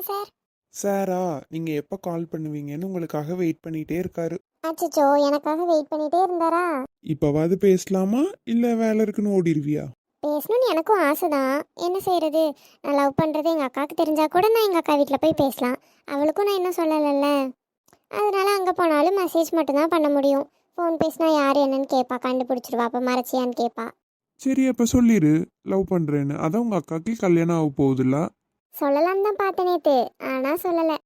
என்ன சார்? சாரா நீங்கள் எப்போ கால் பண்ணுவீங்கன்னு உங்களுக்காக வெயிட் பண்ணிகிட்டே இருக்காரு. அச்சச்சோ எனக்காக வெயிட் பண்ணிட்டே இருந்தாரா? இப்போவாது பேசலாமா? இல்லை வேலை இருக்குன்னு ஓடிடுவியா பேசணும்னு எனக்கும் ஆசைதான். என்ன செய்யறது நான் லவ் பண்றது எங்க அக்காவுக்கு தெரிஞ்சா கூட நான் எங்க அக்கா வீட்டில் போய் பேசலாம். அவளுக்கும் நான் இன்னும் சொல்லலைல்ல. அதனால அங்கே போனாலும் மெசேஜ் மட்டும்தான் பண்ண முடியும். ஃபோன் பேசினா யார் என்னன்னு கேட்பா கண்டுபிடிச்சிருவா அப்போ மறைச்சியான்னு கேட்பா சரி அப்போ சொல்லிடு லவ் பண்ணுறேன்னு அதான் உங்கள் அக்காக்கு கல்யாணம் ஆக போகுதுல்ல சொல்லலான்னு தான் பார்த்தேன் நேத்து. ஆனால் சொல்லலை.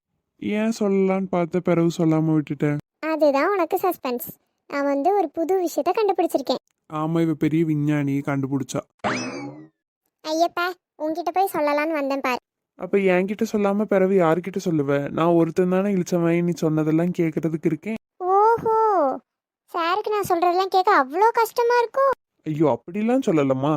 ஏன் சொல்லலான்னு பார்த்த பிறகு சொல்லாமல் விட்டுட்டேன்? அதுதான் உனக்கு சஸ்பென்ஸ் நான் வந்து ஒரு புது விஷயத்த கண்டுபிடிச்சிருக்கேன். ஆமாம் இவ பெரிய விஞ்ஞானி கண்டுபிடிச்சா. ஐயப்பா உன்கிட்ட போய் சொல்லலான்னு வந்தேன் பாரு. அப்போ என்கிட்ட சொல்லாமல் பிறகு யார்கிட்ட சொல்லுவேன் நான் ஒருத்தன் தானே இழிச்சவன் நீ சொன்னதெல்லாம் கேட்கறதுக்கு இருக்கேன். ஓஹோ சாருக்கு நான் சொல்றதெல்லாம் கேட்க அவ்வளோ கஷ்டமா இருக்கும். ஐயோ அப்படிலாம் சொல்லலம்மா.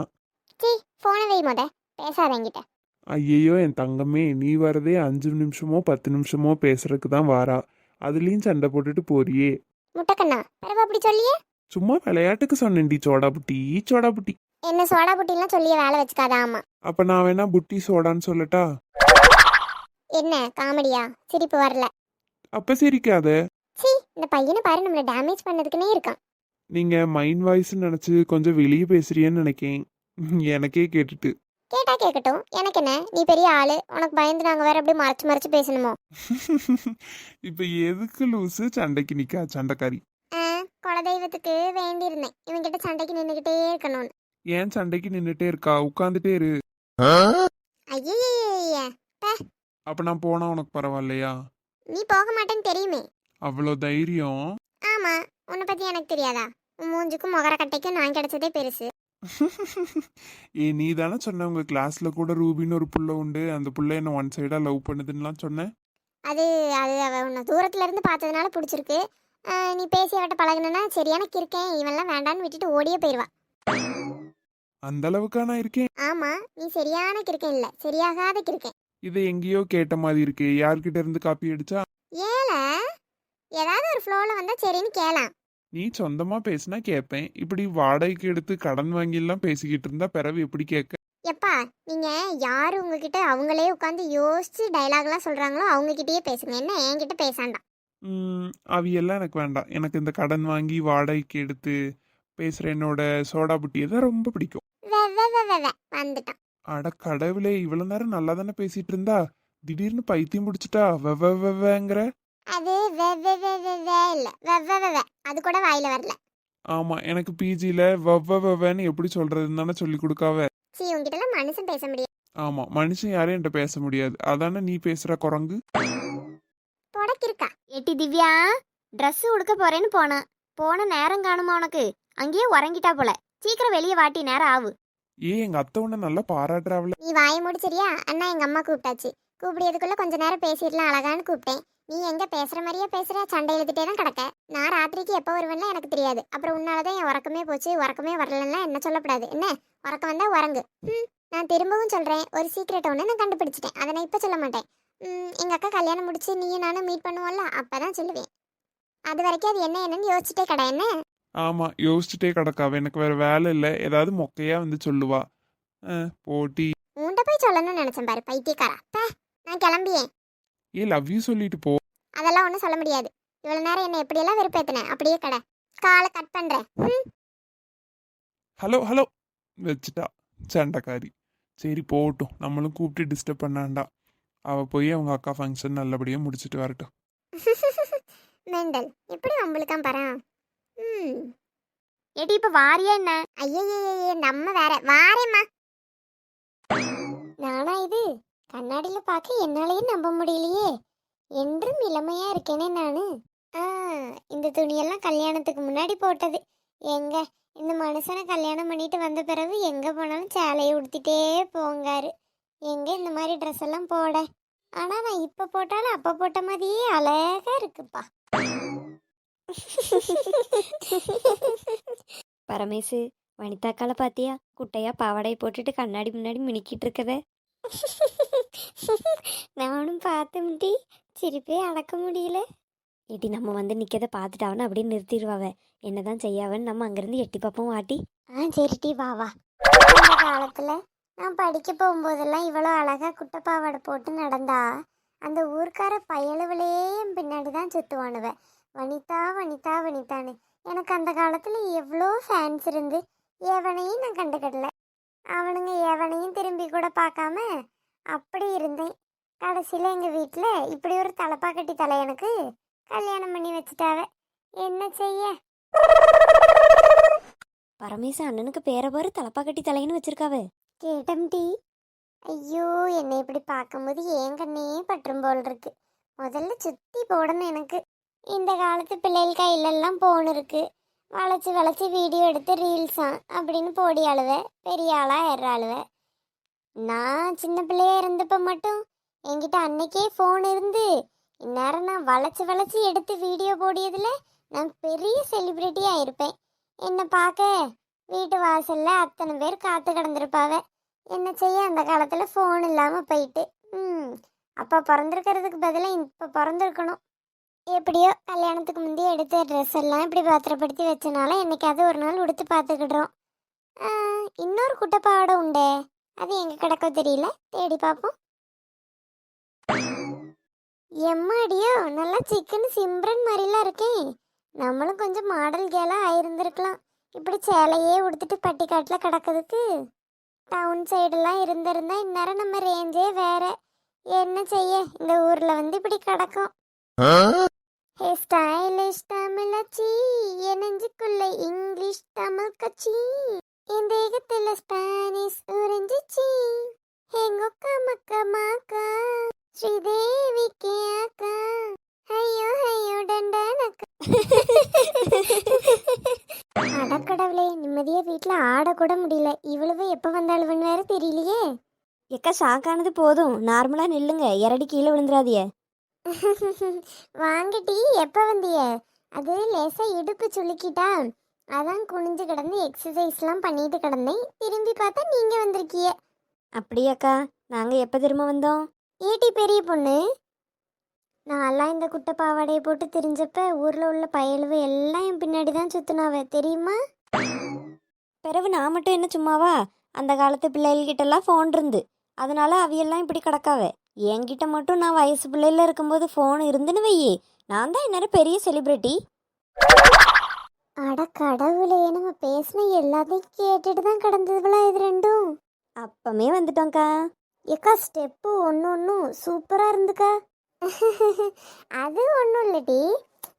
சி போனை வை முத. பேசாத என்கிட்ட. ஐயையோ என் தங்கமே நீ வரதே அஞ்சு நிமிஷமோ பத்து நிமிஷமோ பேசுறதுக்கு தான் வாரா. அதுலேயும் சண்டை போட்டுட்டு போறியே. முட்டைக்கண்ணா அப்படி சொல்லியே? சும்மா விளையாட்டுக்கு சொன்னேன்டி சோடா புட்டி சோடா புட்டி. என்ன சோடா புட்டிலாம் சொல்லியே வேலை வச்சுக்காத ஆமா. அப்ப நான் வேணா புட்டி சோடான்னு சொல்லட்டா? என்ன காமெடியா? சிரிப்பு வரல. அப்ப சிரிக்காத. சி இந்த பையனை பாரு நம்மள டேமேஜ் பண்ணதுக்குனே இருக்கான். நீங்க மைண்ட் வாய்ஸ் நினைச்சு கொஞ்சம் வெளியே பேசுறியேன்னு நினைக்கேன். எனக்கே கேட்டுட்டு. கேட்டா கேட்கட்டும் எனக்கு என்ன? நீ பெரிய ஆளு. உனக்கு பயந்து நாங்க வேற அப்படியே மறைச்சு மறைச்சு பேசணுமோ? இப்ப எதுக்கு லூசு? சண்டைக்கு நிக்கா சண்டைக்காரி. குலதெய்வத்துக்கு வேண்டியிருந்தேன். இவன்கிட்ட சண்டைக்கு நின்றுகிட்டே இருக்கணும்னு. ஏன் சண்டைக்கு நின்னுட்டே இருக்கா? உட்காந்துட்டே இரு. ஐயய்ய அப்ப நான் போனா உனக்கு பரவாயில்லையா? நீ போக மாட்டேன்னு தெரியுமே. அவ்வளோ தைரியம்? ஆமா. உன்னை பத்தி எனக்கு தெரியாதா? மூஞ்சுக்கும் முகர கட்டைக்கும் நான் கிடைச்சதே பெருசு. ஏ நீ தானே சொன்ன உங்க கிளாஸ்ல கூட ரூபின்னு ஒரு புள்ள உண்டு. அந்த புள்ள என்ன ஒன் சைடா லவ் பண்ணுதுன்னுலாம் சொன்னேன் அது அது அவ உன்னை தூரத்துல இருந்து பார்த்ததுனால பிடிச்சிருக்கு. நீ பேசி அவட்ட பழகுனா சரியான கிறுக்கேன் இவன்லாம் வேண்டான்னு விட்டுட்டு ஓடியே போயிடுவா அந்த அளவுக்கா நான் இருக்கேன்? ஆமா நீ சரியான கிறுக்கேன் இல்ல சரியாகாத கிறுக்கேன். இதை எங்கேயோ கேட்ட மாதிரி இருக்கு யார்கிட்ட இருந்து காப்பி அடிச்சா? ஏல ஏதாவது ஒரு ஃப்ளோல வந்தா சரின்னு கேளாம். நீ சொந்தமா பேசினா கேட்பேன் இப்படி வாடகைக்கு எடுத்து கடன் வாங்கிலாம் பேசிக்கிட்டு இருந்தா பிறவு எப்படி கேட்க? எப்பா நீங்க யாரு உங்ககிட்ட அவங்களே உட்காந்து யோசிச்சு டைலாக்லாம் சொல்றாங்களோ அவங்க கிட்டயே பேசுங்க. என்ன என்கிட்ட பேசாண்டாம் ம், அவியெல்லாம் எனக்கு வேண்டாம். எனக்கு இந்த கடன் வாங்கி வாடகைக்கு எடுத்து பேசுற என்னோட சோடா புட்டியை தான் ரொம்ப பிடிக்கும். வெ வெ வெ வெ வெ வந்துட்டான். அட கடவுளே இவ்வளவு நேரம் நல்லா தானே பேசிட்டு இருந்தா? திடீர்னு பைத்தியம் பிடிச்சிட்டா? வெவ வெவங்கிற அது வெ வெ வெ வெ வெ இல்ல வெ வெ வெ வெ. அது கூட வாயில வரல. ஆமா எனக்கு பிஜில வெவ வெவன்னு எப்படி சொல்றதுன்னு தானே சொல்லி கொடுக்காவ. சீ உங்ககிட்ட மனுஷன் பேச முடியாது. ஆமா மனுஷன் யாரும் என்கிட்ட பேச முடியாது. அதானே நீ பேசுற குரங்கு? தொடக்கிருக்கா எட்டி திவ்யா Dress உடுக்க போறேன்னு போனா. போன நேரம் காணுமா உனக்கு? அங்கேயே உறங்கிட்டா போல. சீக்கிரம் வெளியே வாட்டி நேரம் ஆகு ஏ எங்க அத்தை உன்னை நல்லா பாராட்டுறாவல நீ வாய முடிச்சிரியா அண்ணா எங்க அம்மா கூப்பிட்டாச்சு. கூப்பிடியதுக்குள்ள கொஞ்ச நேரம் பேசிடலாம் அழகான்னு கூப்பிட்டேன். நீ எங்க பேசுற மாதிரியே பேசுற சண்டை எழுதிட்டே தான் கிடக்க. நான் ராத்திரிக்கு எப்போ வருவேன்லாம் எனக்கு தெரியாது. அப்புறம் உன்னாலதான் என் உறக்கமே போச்சு உறக்கமே வரலன்னா என்ன சொல்லக்கூடாது என்ன? உறக்கம் வந்தா உறங்கு. ம் நான் திரும்பவும் சொல்றேன். ஒரு சீக்ரெட் ஒன்று நான் கண்டுபிடிச்சிட்டேன். அதை நான் இப்போ சொல்ல மாட்டேன். எங்க அக்கா கல்யாணம் முடிச்சு நீயும் நானும் மீட் பண்ணுவோம்ல அப்பதான் சொல்லுவேன். அது வரைக்கும் அது என்ன என்னன்னு யோசிச்சுட்டே கடை என்ன? ஆமா யோசிச்சுட்டே கிடக்காவ எனக்கு வேற வேலை இல்லை. ஏதாவது மொக்கையா வந்து சொல்லுவா. போட்டி. உன்கிட்ட போய் சொல்லணும்னு நினைச்சேன் பாரு பைத்தியக்காரா. நான் கிளம்பியேன். ஏ லவ் யூ சொல்லிட்டு போ. அதெல்லாம் ஒன்றும் சொல்ல முடியாது. இவ்வளோ நேரம் என்னை எப்படியெல்லாம் வெறுப்பேத்தினேன் அப்படியே கடை. காலை கட் பண்ணுறேன் ம்? Hello hello. வச்சுட்டா. சண்டைக்காரி. சரி போகட்டும். நம்மளும் கூப்பிட்டு டிஸ்டர்ப் பண்ணாண்டா. அவ போய் அவங்க அக்கா ஃபங்க்ஷன் நல்லபடியாக முடிச்சிட்டு வரட்டும். மெண்டல். எப்படி நம்மளுக்காம் பாரு? ம். ஏடி இப்ப வாரியா என்ன? ஐயே நம்ம வேற. வாரேம்மா. நானா இது? கண்ணாடியில பார்க்க என்னாலேயே நம்ப முடியலையே. என்றும் இளமையா இருக்கேனே நானு. ஆ இந்த துணியெல்லாம் கல்யாணத்துக்கு முன்னாடி போட்டது. எங்க இந்த மனுஷனை கல்யாணம் பண்ணிட்டு வந்த பிறகு எங்க போனாலும் சேலையை உடுத்திட்டே போங்காரு. எங்க இந்த மாதிரி ட்ரெஸ் எல்லாம் போட? ஆனா நான் இப்ப போட்டாலும் அப்ப போட்ட மாதிரியே அழகா இருக்குப்பா. பரமேசு வனிதாக்கால பாத்தியா? குட்டையா பாவாடை போட்டுட்டு கண்ணாடி முன்னாடி மினிக்கிட்டு இருக்கவே. நானும் பார்த்தேன்டி சிரிப்பே அடக்க முடியல. இடி நம்ம வந்து நிற்கதை பார்த்துட்டாவன்னு அப்படியே நிறுத்திடுவாவ என்னதான் செய்யாவன்னு நம்ம அங்கிருந்து எட்டி பார்ப்போம் வாட்டி ஆ சரிட்டி வா வா. இந்த காலத்துல நான் படிக்க போகும்போதெல்லாம் இவ்வளோ அழகா குட்டப்பாவாடை போட்டு நடந்தா அந்த ஊர்க்கார பயலுவலே பின்னாடி தான் சுத்துவானுவ. வனிதா வனிதா வனிதான்னு. எனக்கு அந்த காலத்துல எவ்வளோ ஃபேன்ஸ் இருந்து எவனையும் நான் கண்டுக்கிடல அவனுங்க எவனையும் திரும்பி கூட பார்க்காம அப்படி இருந்தேன். கடைசியில் எங்கள் வீட்டில் இப்படி ஒரு தலப்பா கட்டி தலை எனக்கு. கல்யாணம் பண்ணி வச்சுட்டாவ. என்ன செய்ய? பரமேசு அண்ணனுக்கு பேர பாரு தலப்பா கட்டி தலைன்னு வச்சிருக்காவ. கேட்டம் டி. ஐயோ என்னை இப்படி பார்க்கும்போது ஏன் கண்ணே பற்றும் போல் இருக்கு முதல்ல சுத்தி போடணும் எனக்கு. இந்த காலத்து பிள்ளைகள் கையிலெல்லாம் போன் இருக்கு. வளைச்சி வளைச்சி வீடியோ எடுத்து ரீல்ஸா அப்படின்னு போடி அழுவ. பெரிய ஆளா ஏற அழுவ நான் சின்ன பிள்ளையா இருந்தப்ப மட்டும் என்கிட்ட அன்னைக்கே ஃபோன் இருந்து இந்நேரம் நான் வளைச்சி வளைச்சி எடுத்து வீடியோ போடியதில் நான் பெரிய செலிப்ரிட்டியாக இருப்பேன். என்னை பார்க்க வீட்டு வாசலில் அத்தனை பேர் காத்து கிடந்திருப்பாவ. என்ன செய்ய அந்த காலத்தில் ஃபோன் இல்லாமல் போயிட்டு. ம் அப்போ பிறந்திருக்கிறதுக்கு பதிலாக இப்போ பிறந்திருக்கணும். எப்படியோ கல்யாணத்துக்கு முந்தைய எடுத்த ட்ரெஸ் எல்லாம் இப்படி பத்திரப்படுத்தி வச்சனால என்னைக்காவது ஒரு நாள் உடுத்து பார்த்துக்கிடுறோம். இன்னொரு குட்டப்பாவோட உண்டே. அது எங்க கிடக்கோ தெரியல. தேடி பார்ப்போம் எம்மாடியோ நல்லா சிக்கன் சிம்ரன் மாதிரிலாம் இருக்கேன் நம்மளும் கொஞ்சம் மாடல் கேலாக ஆயிருந்திருக்கலாம். இப்படி சேலையே உடுத்துட்டு பட்டிக்காட்டில் கிடக்கிறதுக்கு. டவுன் சைடெல்லாம் இருந்திருந்தா இந்நேரம் நம்ம ரேஞ்சே வேற. என்ன செய்ய? இந்த ஊர்ல வந்து இப்படி கிடக்கும். ஹே ஸ்டைலிஷ் தமிழச்சி. என் இங்கிலீஷ் தமிழ் கட்சி. என் தேகத்துல ஸ்பானிஷ் உறைஞ்சிச்சி. எங்கொக்கா மக்கா மாக்கா ஸ்ரீதேவி கே அக்கா. ஐயோ ஐயோ டண்டனக்கா அடக்கடவுளே நிம்மதியா வீட்ல ஆடக்கூட முடியல. இவ்வளவு எப்ப வந்தாளுவன்னு வேற தெரியலையே. எக்கா ஷாக்கானது போதும். நார்மலா நில்லுங்க. இரடி கீழே விழுந்துடாதிய வாங்கட்டி எப்ப வந்திய? அது லேசா இடுப்பு சுளுக்கிட்டா. அதான் குனிஞ்சு கிடந்து எக்ஸசைஸ்லாம் பண்ணிட்டு கிடந்தேன். திரும்பி பார்த்தா நீங்க வந்திருக்கிய அப்படியாக்கா நாங்க எப்ப திரும்ப வந்தோம்? ஏட்டி பெரிய பொண்ணு. நான்லாம் இந்த குட்டை பாவாடையை போட்டு திரிஞ்சப்ப ஊர்ல உள்ள பயலுவு எல்லாம் என் பின்னாடி தான் சுத்துனாவ தெரியுமா? பிறகு நான் மட்டும் என்ன சும்மாவா? அந்த காலத்து பிள்ளைகள்கிட்டலாம் ஃபோன் இருந்து. அதனால அவையெல்லாம் இப்படி கிடக்காவ. என்கிட்ட மட்டும் நான் வயசு பிள்ளையில இருக்கும்போது ஃபோன் இருந்துன்னு வையே. நான் தான் இந்நேரம் பெரிய செலிப்ரிட்டி அட கடவுளே நம்ம பேசின எல்லாத்தையும் கேட்டுட்டு தான் கிடந்ததுவளா இது ரெண்டும்? அப்பமே வந்துட்டோம்க்கா. ஏக்கா ஸ்டெப்பு ஒன்று ஒன்றும் சூப்பராக இருந்துக்கா. அது ஒன்றும் இல்லடி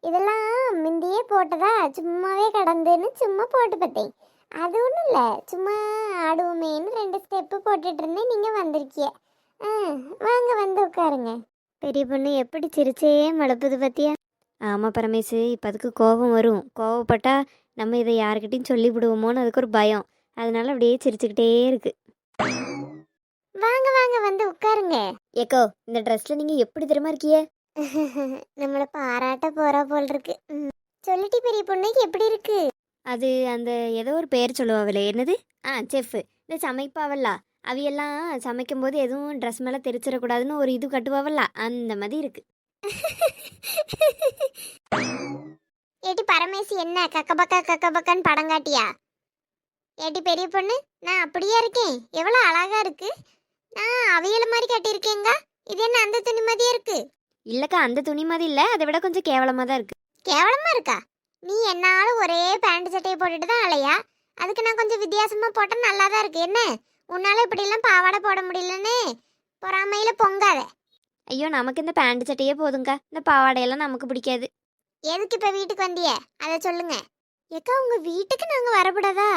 இதெல்லாம் முந்தியே போட்டதா? சும்மாவே கடந்துன்னு சும்மா போட்டு பார்த்தேன். அது ஒன்றும் இல்லை. சும்மா ஆடுவோமேன்னு ரெண்டு ஸ்டெப்பு போட்டுட்டு இருந்தேன். நீங்கள் வந்திருக்கிய. ஆ வாங்க வந்து உட்காருங்க. பெரிய பொண்ணு எப்படி சிரிச்சே மழுப்புது பத்தியா? ஆமாம் பரமேசு இப்போ அதுக்கு கோபம் வரும். கோவப்பட்டா நம்ம இதை யாருக்கிட்டையும் சொல்லி விடுவோமோன்னு அதுக்கு ஒரு பயம். அதனால அப்படியே சிரிச்சுக்கிட்டே இருக்கு. வாங்க வாங்க வந்து உட்காருங்க. ஏக்கோ இந்த ட்ரெஸ்ல நீங்க எப்படி தெரியுமா இருக்கிய நம்மளை பாராட்ட போறா போல் இருக்கு. சொல்லிட்டு பெரிய பொண்ணுக்கு எப்படி இருக்கு? அது அந்த ஏதோ ஒரு பேர் சொல்லுவாவில்ல. என்னது? ஆ செஃப். இந்த சமைப்பாவல்ல. அவையெல்லாம் சமைக்கும்போது எதுவும் ட்ரெஸ் மேலே தெரிச்சிடக்கூடாதுன்னு ஒரு இது கட்டுவாவல்ல. அந்த மாதிரி இருக்கு. ஏட்டி பரமேசி என்ன? கக்கபக்கா கக்கபக்கான்னு படம் காட்டியா? ஏட்டி பெரிய பொண்ணு நான் அப்படியே இருக்கேன். எவ்வளோ அழகா இருக்கு. நான் அவியல மாதிரி கட்டியிருக்கேங்க இது என்ன அந்த துணி மாதிரியே இருக்கு? இல்லக்கா அந்த துணி மாதிரி இல்லை. அதை விட கொஞ்சம் கேவலமாக தான் இருக்கு. கேவலமா இருக்கா? நீ என்னாலும் ஒரே பேண்ட் சட்டையை போட்டுட்டு தான் அலையா? அதுக்கு நான் கொஞ்சம் வித்தியாசமா போட்டா நல்லா தான் இருக்கு. என்ன? உன்னால இப்படிலாம் பாவாடை போட முடியலன்னு. பொறாமையில பொங்காத. ஐயோ நமக்கு இந்த பேண்ட் சட்டையே போதுங்க்கா இந்த பாவாடையெல்லாம் நமக்கு பிடிக்காது. எதுக்கு இப்ப வீட்டுக்கு வந்திய? அதை சொல்லுங்க. ஏக்கா உங்க வீட்டுக்கு நாங்க வரக்கூடாதா?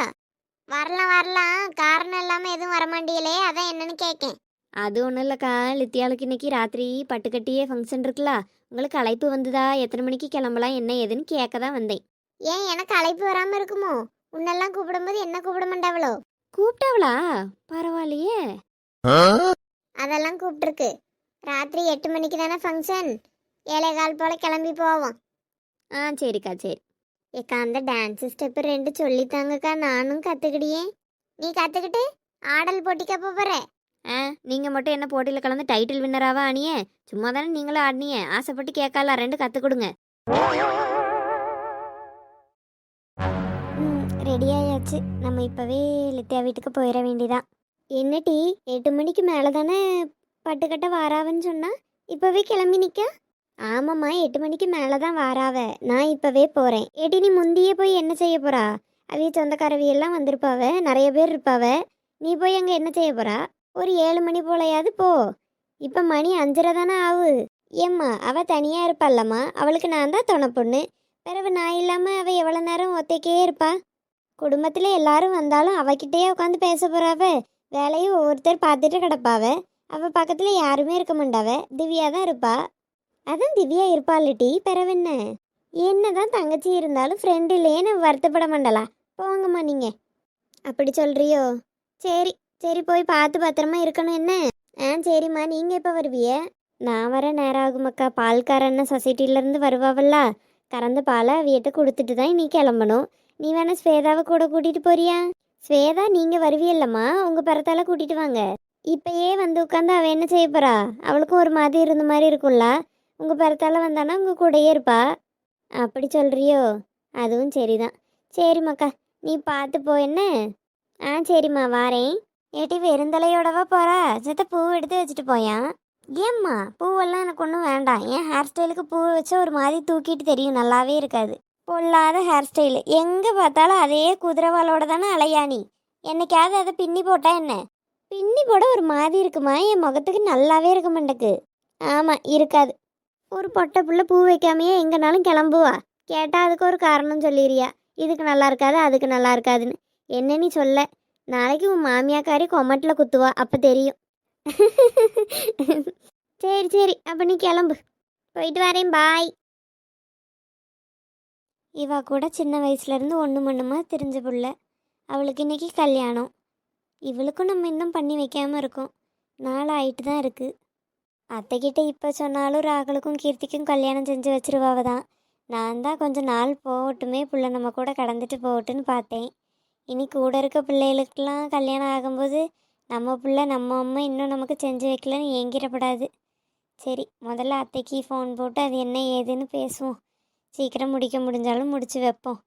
வரலாம் வரலாம். காரணம் இல்லாம எதுவும் வரமாட்டீங்களே? அதான் என்னன்னு கேட்கேன் அது ஒன்றும் இல்லைக்கா. லித்தியாளுக்கு இன்னைக்கு ராத்திரி பட்டுக்கட்டியே ஃபங்க்ஷன் இருக்குல்ல. உங்களுக்கு அழைப்பு வந்ததா? எத்தனை மணிக்கு கிளம்பலாம்? என்ன ஏதுன்னு கேட்க தான் வந்தேன். ஏன் எனக்கு அழைப்பு வராம இருக்குமோ? உன்னெல்லாம் கூப்பிடும்போது என்ன கூப்பிட மாட்டாவளோ? கூப்பிட்டாவளா? பரவாயில்லையே. அதெல்லாம் கூப்பிட்டுருக்கு. ராத்திரி எட்டு மணிக்கு தானே ஃபங்க்ஷன் ஏழை கால் போல கிளம்பி போவோம். ஆ சரிக்கா சரி. ஏக்கா அந்த டான்ஸ் ஸ்டெப் ரெண்டு சொல்லித்தாங்கக்கா நானும் கத்துக்கிடியே. நீ கத்துக்கிட்டு ஆடல் போட்டிக்க போற? ஆ நீங்கள் மட்டும் என்ன போட்டியில் கலந்து டைட்டில் வின்னராவா அணியே? சும்மா தானே நீங்களும் ஆடினியே ஆசைப்பட்டு கேட்கல ரெண்டு கற்றுக் கொடுங்க. ம் ரெடி ஆயாச்சு. நம்ம இப்போவே லித்தியா வீட்டுக்கு போயிட வேண்டியதான் என்ன டீ? எட்டு மணிக்கு மேலே தானே பட்டுக்கட்ட வாராவன்னு சொன்னா இப்போவே கிளம்பி நிற்க ஆமாம்மா எட்டு மணிக்கு மேலே தான் வாராவ. நான் இப்போவே போகிறேன் ஏட்டி நீ முந்தியே போய் என்ன செய்ய போகிறா அவிய சொந்தக்காரவியெல்லாம் வந்திருப்பாவ நிறைய பேர் இருப்பாவ. நீ போய் அங்கே என்ன செய்ய போகிறா ஒரு ஏழு மணி போலையாவது போ. இப்போ மணி அஞ்சரை தானே ஆகு ஏம்மா அவள் தனியாக இருப்பாள்லம்மா அவளுக்கு நான் தான் துணை பொண்ணு. பிறகு நான் இல்லாமல் அவள் எவ்வளோ நேரம் ஒத்தைக்கே இருப்பா? குடும்பத்தில் எல்லாரும் வந்தாலும் அவகிட்டயே உட்காந்து பேச போகிறாவ வேலையும் ஒவ்வொருத்தர் பார்த்துட்டு கிடப்பாவ. அவள் பக்கத்தில் யாருமே இருக்க மாட்டாவ திவ்யா தான் இருப்பா. அதான் திவ்யா இருப்பாள்டி பிறவென்ன என்னதான் தங்கச்சி இருந்தாலும் ஃப்ரெண்டு இல்லையேன்னு வருத்தப்பட மாட்டலா போங்கம்மா நீங்கள் அப்படி சொல்கிறியோ சரி சரி போய் பார்த்து பத்திரமா இருக்கணும் என்ன? ஆ சரிம்மா. நீங்கள் எப்போ வருவிய நான் வர நேரம் ஆகுமக்கா பால்காரண்ண சொசைட்டிலேருந்து வருவாவல்ல. கறந்த பாலை அவியிட்ட கொடுத்துட்டு தான் நீ கிளம்பணும். நீ வேணா ஸ்வேதாவை கூட கூட்டிகிட்டு போறியா? ஸ்வேதா நீங்கள் வருவியல்லம்மா உங்கள் பிறத்தால கூட்டிகிட்டு வாங்க. இப்போயே வந்து உட்காந்து அவள் என்ன செய்ய போகிறா அவளுக்கும் ஒரு மாதிரி இருந்த மாதிரி இருக்கும்ல. உங்கள் பிறத்தால வந்தானா உங்கள் கூடயே இருப்பா? அப்படி சொல்கிறியோ அதுவும் சரிதான். சரிம்மாக்கா நீ பார்த்து போ என்ன? ஆ சரிம்மா வாரேன். ஏட்டி வெறுந்தலையோடவா போகிறா சித்த பூ எடுத்து வச்சுட்டு போயான் ஏம்மா பூவெல்லாம் எனக்கு ஒன்றும் வேண்டாம். என் ஹேர் ஸ்டைலுக்கு பூ வச்சா ஒரு மாதிரி தூக்கிட்டு தெரியும். நல்லாவே இருக்காது. பொல்லாத ஹேர் ஸ்டைலு எங்கே பார்த்தாலும் அதே குதிரவாலோட தானே அலையாணி என்னைக்காவது அதை பின்னி போட்டா என்ன? பின்னி போட ஒரு மாதிரி இருக்குமா? என் முகத்துக்கு நல்லாவே இருக்க மாட்டேக்கு. ஆமாம் இருக்காது. ஒரு பொட்டை புள்ள பூ வைக்காமையே எங்கனாலும் கிளம்புவா? கேட்டால் அதுக்கு ஒரு காரணம் சொல்லிடுறியா இதுக்கு நல்லா இருக்காது அதுக்கு நல்லா இருக்காதுன்னு. என்ன நீ சொல்ல? நாளைக்கு உன் மாமியாக்காரி கொமட்டில் குத்துவா அப்போ தெரியும். சரி சரி அப்போ நீ கிளம்பு. போயிட்டு வரேன் பாய். இவா கூட சின்ன வயசுலேருந்து ஒன்று மண்ணுமா தெரிஞ்ச புள்ள. அவளுக்கு இன்னைக்கு கல்யாணம். இவளுக்கும் நம்ம இன்னும் பண்ணி வைக்காமல் இருக்கோம். நாளாயிட்டு தான் இருக்குது அத்தைக்கிட்ட இப்போ சொன்னாலும் ராகுலுக்கும் கீர்த்திக்கும் கல்யாணம் செஞ்சு வச்சிருவாவ தான். நான் தான் கொஞ்சம் நாள் போகட்டுமே புள்ள நம்ம கூட கடந்துட்டு போகட்டுன்னு பார்த்தேன். இனி கூட இருக்க பிள்ளைகளுக்கெல்லாம் கல்யாணம் ஆகும்போது நம்ம பிள்ளை நம்ம அம்மா இன்னும் நமக்கு செஞ்சு வைக்கலன்னு ஏங்கிடப்படாது. சரி முதல்ல அத்தைக்கு ஃபோன் போட்டு அது என்ன ஏதுன்னு பேசுவோம். சீக்கிரம் முடிக்க முடிஞ்சாலும் முடிச்சு வைப்போம்.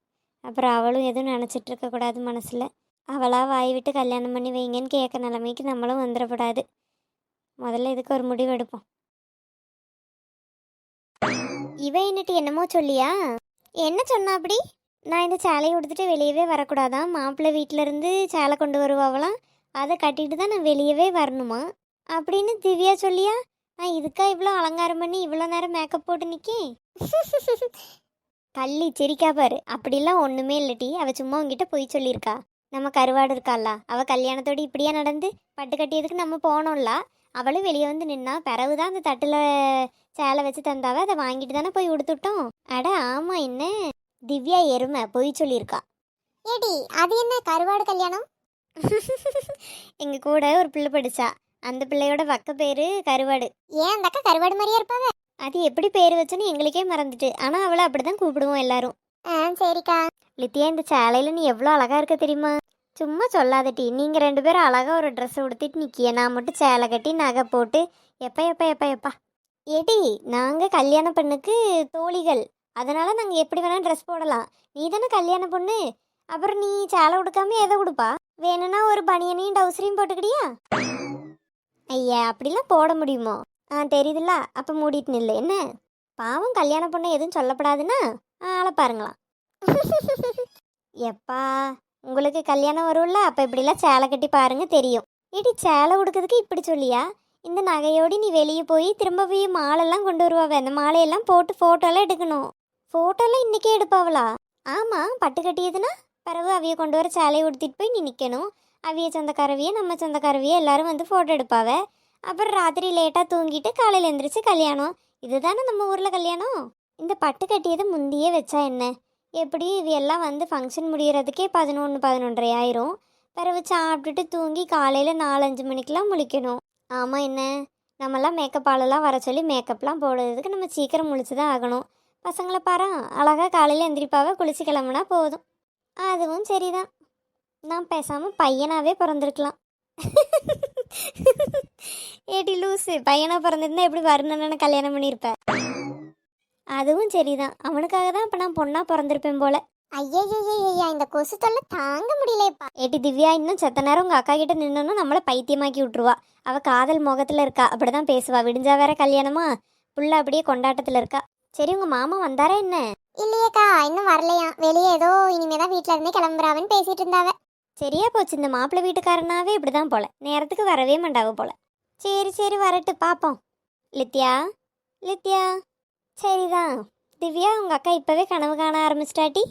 அப்புறம் அவளும் எதுவும் நினச்சிட்டு இருக்கக்கூடாது மனசில். அவளா வாய் விட்டு கல்யாணம் பண்ணி வைங்கன்னு கேட்க நிலைமைக்கு நம்மளும் வந்துடக்கூடாது முதல்ல இதுக்கு ஒரு முடிவு எடுப்போம் இவ என்னட்டு என்னமோ சொல்லியா என்ன சொன்னா அப்படி நான் இந்த சேலையை உடுத்துட்டு வெளியவே வரக்கூடாதான் மாப்பிள்ளை வீட்டில இருந்து சேலை கொண்டு வருவாவலாம் அதை கட்டிட்டு தான் நான் வெளியவே வரணுமா அப்படின்னு திவ்யா சொல்லியா நான் இதுக்கா இவ்வளோ அலங்காரம் பண்ணி இவ்வளோ நேரம் மேக்கப் போட்டு நிற்கேன் கள்ளி சிரிக்கா பாரு அப்படிலாம் ஒன்றுமே இல்லட்டி அவ சும்மா உங்ககிட்ட பொய் சொல்லியிருக்கா நம்ம கருவாடு இருக்காளா? அவ கல்யாணத்தோடு இப்படியா நடந்து பட்டு கட்டியதுக்கு நம்ம போனோம்ல. அவளும் வெளியே வந்து நின்னா பிறகு தான் அந்த தட்டில் சேலை வச்சு தந்தாவ அதை வாங்கிட்டு தானே போய் உடுத்துட்டோம். அட ஆமா என்ன? திவ்யா எருமை பொய் சொல்லியிருக்கா. ஏடி அது என்ன கருவாடு கல்யாணம்? எங்க கூட ஒரு பிள்ளை படிச்சா. அந்த பிள்ளையோட பக்க பேரு கருவாடு. ஏன் அந்த அக்கா கருவாடு மாதிரியே இருப்பாங்க? அது எப்படி பேர் வச்சுன்னு எங்களுக்கே மறந்துட்டு. ஆனா அவளை அப்படிதான் கூப்பிடுவோம் எல்லாரும். ஆ சரிக்கா. லித்தியா இந்த சேலையில் நீ எவ்வளோ அழகாக இருக்க தெரியுமா? சும்மா சொல்லாதட்டி நீங்கள் ரெண்டு பேரும் அழகாக ஒரு ட்ரெஸ் உடுத்திட்டு நிற்கிய நான் மட்டும் சேலை கட்டி நகை போட்டு எப்போ எப்போ எப்போ எப்பா. ஏடி நாங்கள் கல்யாண பெண்ணுக்கு தோழிகள். அதனால் நாங்கள் எப்படி வேணால் ட்ரெஸ் போடலாம். நீ தானே கல்யாண பொண்ணு. அப்புறம் நீ சேலை உடுக்காம எதை உடுப்பா? வேணும்னா ஒரு பனியனையும் டவுசரையும் போட்டுக்கிட்டியா ஐயா அப்படிலாம் போட முடியுமோ? ஆ தெரியுதுல்ல. அப்போ மூடிட்டு நில்லு. என்ன? பாவம் கல்யாண பொண்ணு எதுவும் சொல்லப்படாதுன்னா? ஆளை பாருங்களாம். எப்பா உங்களுக்கு கல்யாணம் வரும்ல அப்போ இப்படிலாம் சேலை கட்டி பாருங்க தெரியும். ஏடி சேலை உடுக்கிறதுக்கு இப்படி சொல்லியா? இந்த நகையோடு நீ வெளியே போய் திரும்ப போய் மாலெல்லாம் கொண்டு வருவாவே அந்த மாலையெல்லாம் போட்டு ஃபோட்டோலாம் எடுக்கணும். ஃபோட்டோலாம் இன்றைக்கே எடுப்பாவளா? ஆமாம் பட்டு கட்டியதுன்னா பிறகு அவிய கொண்டு வர சேலையை உடுத்திட்டு போய் நீ நிற்கணும் அவிய சொந்தக்காரவிய நம்ம சொந்தக்காரவிய எல்லாரும் வந்து ஃபோட்டோ எடுப்பாவ. அப்புறம் ராத்திரி லேட்டாக தூங்கிட்டு காலையில் எந்திரிச்சு கல்யாணம். இதுதானே நம்ம ஊரில் கல்யாணம்? இந்த பட்டு கட்டியதை முந்தியே வச்சா என்ன? எப்படி இவையெல்லாம் வந்து ஃபங்க்ஷன் முடிகிறதுக்கே பதினொன்று பதினொன்றரை ஆயிரும். பிறகு சாப்பிட்டுட்டு தூங்கி காலையில் நாலஞ்சு மணிக்கெலாம் முழிக்கணும். ஆமாம் என்ன? நம்மலாம் மேக்கப் ஆளெல்லாம் வர சொல்லி மேக்கப்லாம் போடுறதுக்கு நம்ம சீக்கிரம் முழிச்சு தான் ஆகணும். பசங்களை பாரு அழகாக காலையில் எந்திரிப்பாவை குளிச்சு கிளம்புனா போதும். அதுவும் சரிதான். நான் பேசாமல் பையனாகவே பிறந்திருக்கலாம். ஏடி லூஸு பையனாக பிறந்திருந்தா எப்படி வருணனு கல்யாணம் பண்ணியிருப்பேன் அதுவும் சரிதான். அவனுக்காக தான் இப்போ நான் பொண்ணாக பிறந்திருப்பேன் போல. ஐயா இந்த கொசு தொல்லை தாங்க முடியலையப்பா. ஏட்டி திவ்யா இன்னும் செத்த நேரம் உங்கள் அக்கா கிட்ட நின்னோன்னா நம்மளை பைத்தியமாக்கி விட்ருவா அவள் காதல் முகத்தில் இருக்கா? அப்படி தான் பேசுவா. விடிஞ்சா வேற கல்யாணமா? புள்ள அப்படியே கொண்டாட்டத்தில் இருக்கா? சரி உங்கள் மாமா வந்தாரா என்ன? இல்லையேக்கா இன்னும் வரலையா? வெளியே ஏதோ இனிமே தான் வீட்ல இருந்தே கிளம்புறாவன்னு பேசிட்டு இருந்தாவ. சரியா போச்சு. இந்த மாப்பிள்ளை வீட்டுக்காரனாவே இப்படி தான் போல. நேரத்துக்கு வரவே மாட்டாவ போல. சரி சரி வரட்டு. பார்ப்போம் லித்யா லித்யா சரிதான். திவ்யா உங்கள் அக்கா இப்போவே கனவு காண ஆரம்பிச்சிட்டாட்டி